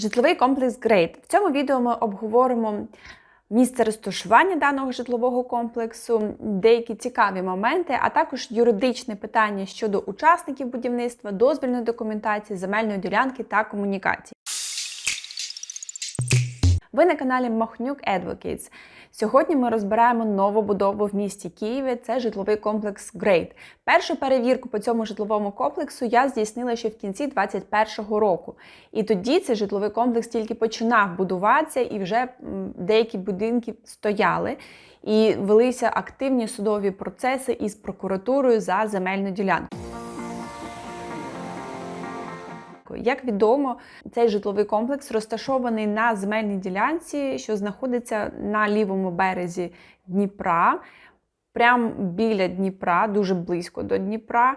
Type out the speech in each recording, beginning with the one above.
Житловий комплекс Грейт. В цьому відео ми обговоримо місце розташування даного житлового комплексу, деякі цікаві моменти, а також юридичне питання щодо учасників будівництва, дозвільної документації, земельної ділянки та комунікацій. Ви на каналі Махнюк Advocates. Сьогодні ми розбираємо нову будову в місті Києві. Це житловий комплекс Грейт. Першу перевірку по цьому житловому комплексу я здійснила ще в кінці 2021 року. І тоді цей житловий комплекс тільки починав будуватися, і вже деякі будинки стояли. І велися активні судові процеси із прокуратурою за земельну ділянку. Як відомо, цей житловий комплекс розташований на земельній ділянці, що знаходиться на лівому березі Дніпра, прямо біля Дніпра, дуже близько до Дніпра.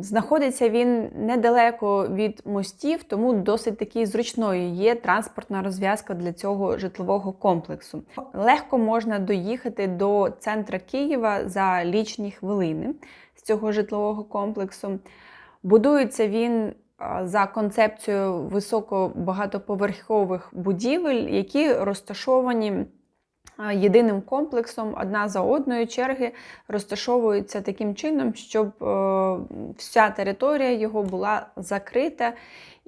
Знаходиться він недалеко від мостів, тому досить таки зручною є транспортна розв'язка для цього житлового комплексу. Легко можна доїхати до центра Києва за лічні хвилини з цього житлового комплексу. Будується він за концепцією високобагатоповерхових будівель, які розташовані єдиним комплексом одна за одною черги розташовуються таким чином, щоб е, вся територія його була закрита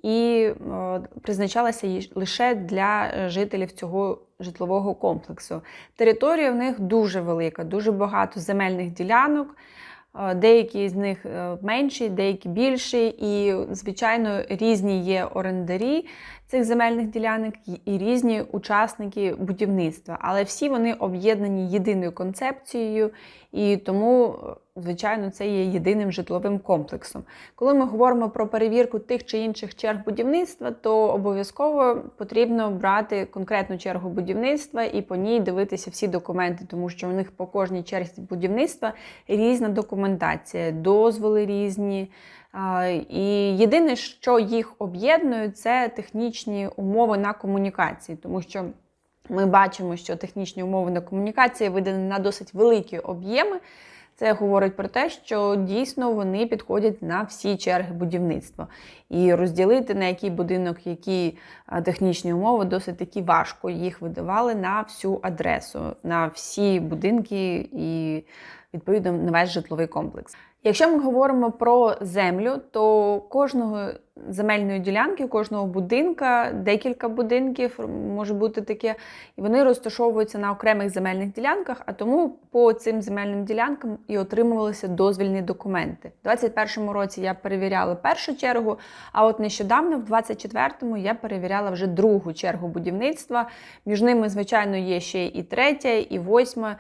і е, призначалася лише для е, жителів цього житлового комплексу. Територія в них дуже велика, дуже багато земельних ділянок. Е, Деякі з них е, менші, деякі більші, і, звичайно, різні є орендарі цих земельних ділянок і- і різні учасники будівництва. Але всі вони об'єднані єдиною концепцією, і тому, звичайно, це є єдиним житловим комплексом. Коли ми говоримо про перевірку тих чи інших черг будівництва, то обов'язково потрібно брати конкретну чергу будівництва і по ній дивитися всі документи, тому що у них по кожній черзі будівництва різна документація, дозволи різні. І єдине, що їх об'єднує, це технічні умови на комунікації, тому що ми бачимо, що технічні умови на комунікації видані на досить великі об'єми. Це говорить про те, що дійсно вони підходять на всі черги будівництва. І розділити на який будинок, які технічні умови, досить таки важко. Їх видавали на всю адресу, на всі будинки і відповідно на весь житловий комплекс. Якщо ми говоримо про землю, то кожного земельної ділянки, кожного будинка, декілька будинків може бути таке, і вони розташовуються на окремих земельних ділянках, а тому по цим земельним ділянкам і отримувалися дозвільні документи. У 2021 році я перевіряла першу чергу, а от нещодавно, в 2024-му, я перевіряла вже другу чергу будівництва. Між ними, звичайно, є ще і третя, і восьма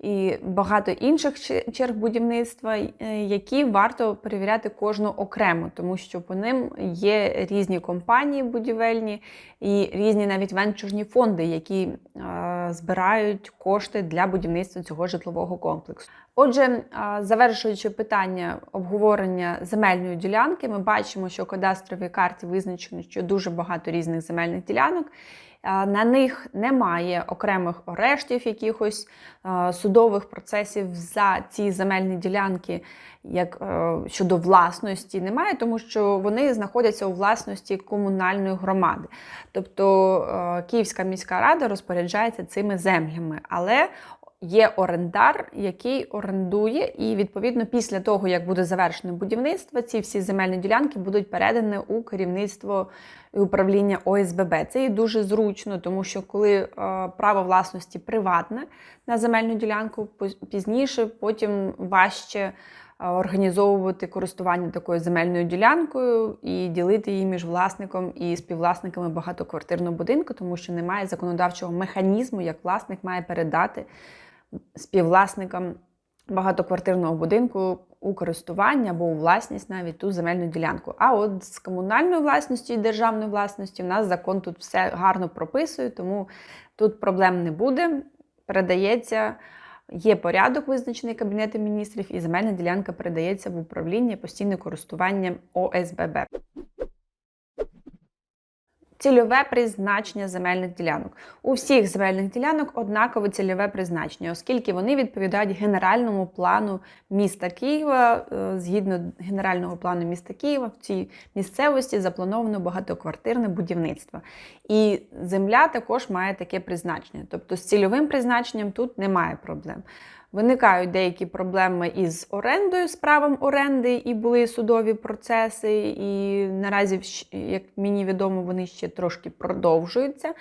і багато інших черг будівництва, е, які варто перевіряти кожну окремо, тому що по ним є різні компанії будівельні і різні навіть венчурні фонди, які е, збирають кошти для будівництва цього житлового комплексу. Отже, е, завершуючи питання обговорення земельної ділянки, ми бачимо, що кадастровій карті визначено, що дуже багато різних земельних ділянок. На них немає окремих арештів, якихось е, судових процесів за ці земельні ділянки, як е, щодо власності, немає, тому що вони знаходяться у власності комунальної громади. Тобто е, Київська міська рада розпоряджається цими землями, але Є орендар, який орендує, і відповідно після того, як буде завершено будівництво, ці всі земельні ділянки будуть передані у керівництво і управління ОСББ. Це є дуже зручно, тому що коли е, право власності приватне на земельну ділянку, пізніше потім важче е, організовувати користування такою земельною ділянкою і ділити її між власником і співвласниками багатоквартирного будинку, тому що немає законодавчого механізму, як власник має передати співвласникам багатоквартирного будинку у користування або у власність навіть ту земельну ділянку. А от з комунальною власністю і державною власністю в нас закон тут все гарно прописує, тому тут проблем не буде. Передається, є порядок, визначений Кабінетом міністрів, і земельна ділянка передається в управління постійне користування ОСББ. Цільове призначення земельних ділянок. У всіх земельних ділянок однакове цільове призначення, оскільки вони відповідають генеральному плану міста Києва. Е, Згідно генерального плану міста Києва, в цій місцевості заплановано багатоквартирне будівництво. І земля також має таке призначення. Тобто з цільовим призначенням тут немає проблем. Виникають деякі проблеми із орендою, з правом оренди, і були судові процеси, і наразі, як мені відомо, вони ще трошки продовжуються.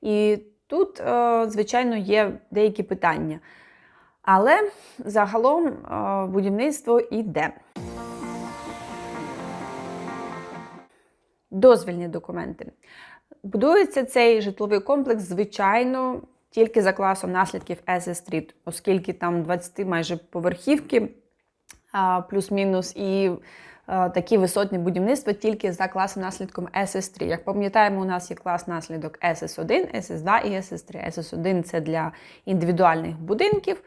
І тут, е, звичайно, є деякі питання. Але загалом е, будівництво йде. Дозвільні документи. Будується цей житловий комплекс, звичайно, тільки за класом наслідків SS Street, оскільки там 20 майже поверхівки, плюс-мінус, і такі висотні будівництва тільки за класом наслідком SS3. Як пам'ятаємо, у нас є клас наслідок SS1, SS2 і SS3. SS1 це для індивідуальних будинків.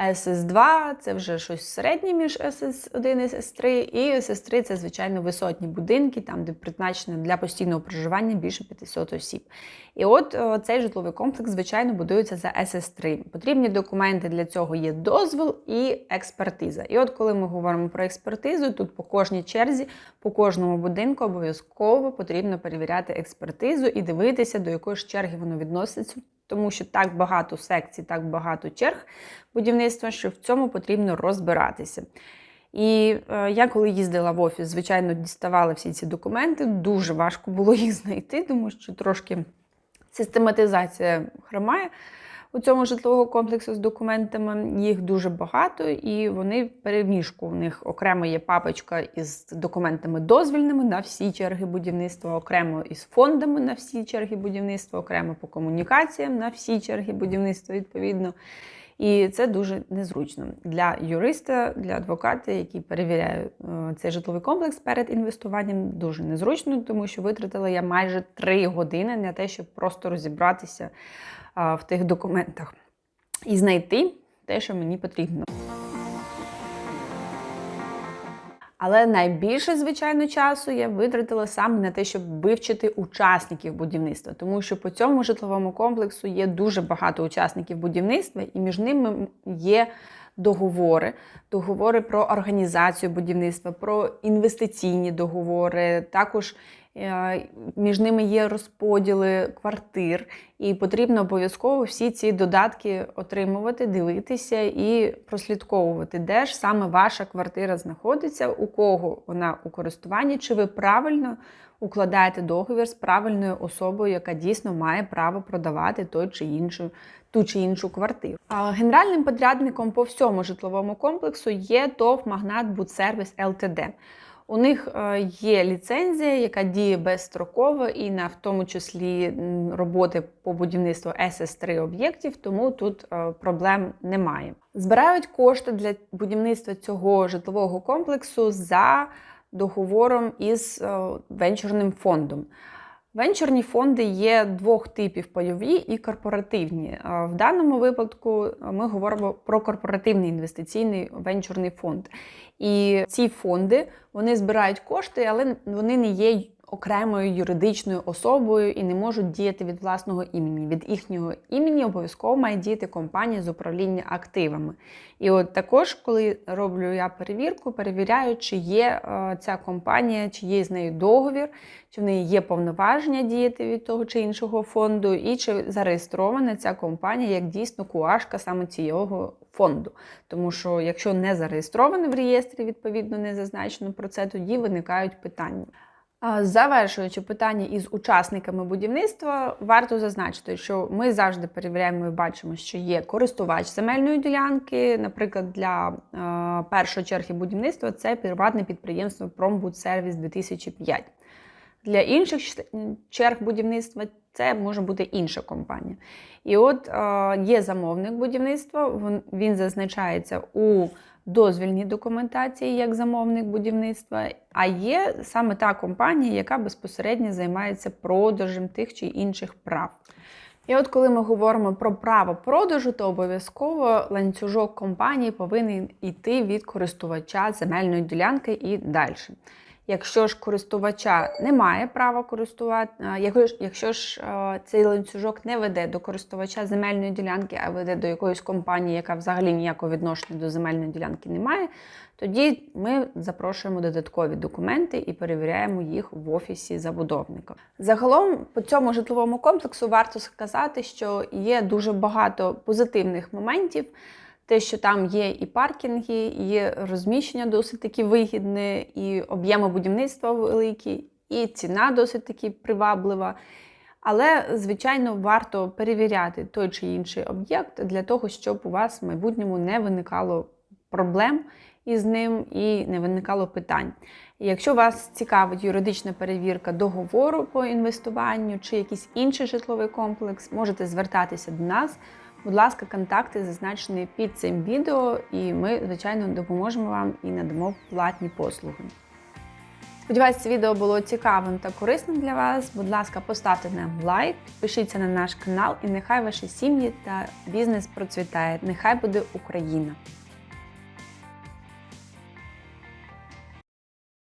А SS2 це вже щось середнє між SS1 і SS3, і SS3 це, звичайно, висотні будинки, там, де призначено для постійного проживання більше 500 осіб. І от е, цей житловий комплекс, звичайно, будується за SS3. Потрібні документи для цього є дозвіл і експертиза. І от коли ми говоримо про експертизу, тут по кожній черзі, по кожному будинку обов'язково потрібно перевіряти експертизу і дивитися, до якої ж черги воно відноситься. Тому що так багато секцій, так багато черг будівництва, що в цьому потрібно розбиратися. І е, я, коли їздила в офіс, звичайно, діставала всі ці документи. Дуже важко було їх знайти, тому що трошки систематизація хромає у цьому житлового комплексу з документами. Їх дуже багато, і вони в переміжку. У них окремо є папочка із документами дозвільними на всі черги будівництва, окремо із фондами на всі черги будівництва, окремо по комунікаціям на всі черги будівництва, відповідно. І це дуже незручно для юриста, для адвоката, який перевіряє е, цей житловий комплекс перед інвестуванням. Дуже незручно, тому що витратила я майже три години на те, щоб просто розібратися в тих документах і знайти те, що мені потрібно. Але найбільше, звичайно, часу я витратила саме на те, щоб вивчити учасників будівництва, тому що по цьому житловому комплексу є дуже багато учасників будівництва, і між ними є договори, договори про організацію будівництва, про інвестиційні договори. Також між ними є розподіли квартир, і потрібно обов'язково всі ці додатки отримувати, дивитися і прослідковувати, де ж саме ваша квартира знаходиться, у кого вона у користуванні, чи ви правильно укладаєте договір з правильною особою, яка дійсно має право продавати той чи іншу. Ту чи іншу квартиру. А Генеральним подрядником по всьому житловому комплексу є ТОВ Магнат Будсервіс ЛТД. У них е, є ліцензія, яка діє безстроково, і на в тому числі роботи по будівництву СС3 об'єктів, тому тут е, проблем немає. Збирають кошти для будівництва цього житлового комплексу за договором із е, венчурним фондом. Венчурні фонди є двох типів пайові і корпоративні. В даному випадку ми говоримо про корпоративний інвестиційний венчурний фонд. І ці фонди вони збирають кошти, але вони не є окремою юридичною особою і не можуть діяти від власного імені. Від їхнього імені обов'язково має діяти компанія з управління активами. І от також, коли роблю я перевірку, перевіряю, чи є е, ця компанія, чи є з нею договір, чи в неї є повноваження діяти від того чи іншого фонду, і чи зареєстрована ця компанія як дійсно куашка саме цього фонду. Тому що якщо не зареєстровано в реєстрі, відповідно не зазначено про це, тоді виникають питання. Завершуючи питання із учасниками будівництва, варто зазначити, що ми завжди перевіряємо і бачимо, що є користувач земельної ділянки. Наприклад, для е, першої черги будівництва це приватне підприємство Промбудсервіс 2005. Для інших черг будівництва це може бути інша компанія. І от е, є замовник будівництва, він зазначається у дозвільній документації як замовник будівництва, а є саме та компанія, яка безпосередньо займається продажем тих чи інших прав. І от коли ми говоримо про право продажу, то обов'язково ланцюжок компанії повинен йти від користувача земельної ділянки і далі. Якщо ж користувача немає права користувати, ж, якщо ж е, цей ланцюжок не веде до користувача земельної ділянки, а веде до якоїсь компанії, яка взагалі ніякого відношення до земельної ділянки не має, тоді ми запрошуємо додаткові документи і перевіряємо їх в офісі забудовника. Загалом по цьому житловому комплексу варто сказати, що є дуже багато позитивних моментів. Те, що там є і паркінги, і розміщення досить таки вигідне, і об'єми будівництва великі, і ціна досить таки приваблива. Але, звичайно, варто перевіряти той чи інший об'єкт для того, щоб у вас в майбутньому не виникало проблем із ним і не виникало питань. Якщо вас цікавить юридична перевірка договору по інвестуванню чи якийсь інший житловий комплекс, можете звертатися до нас. Будь ласка, контакти зазначені під цим відео, і ми, звичайно, допоможемо вам і надамо платні послуги. Сподіваюсь, це відео було цікавим та корисним для вас. Будь ласка, поставте нам лайк, підпишіться на наш канал, і нехай ваші сім'ї та бізнес процвітає. Нехай буде Україна!